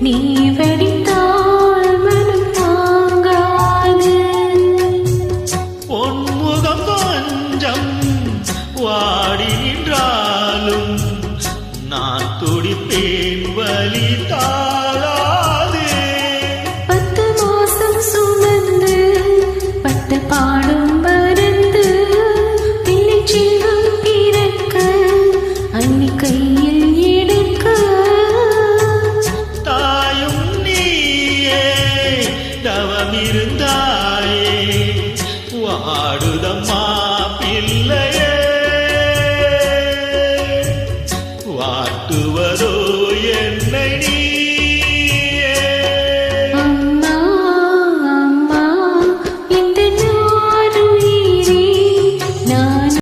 நீ வெடித்தால் மனம் தாங்காது. பொன்முகம் கொஞ்சம் வாடி நின்றாலும் நான் துடிப்பேன் வலி தாழாது பத்து மாசம் சுமந்து பட்ட பாடும் வந்திருந்தாயே வாடுதம்மா பிள்ளையே. வாட்டுவதோ என்னை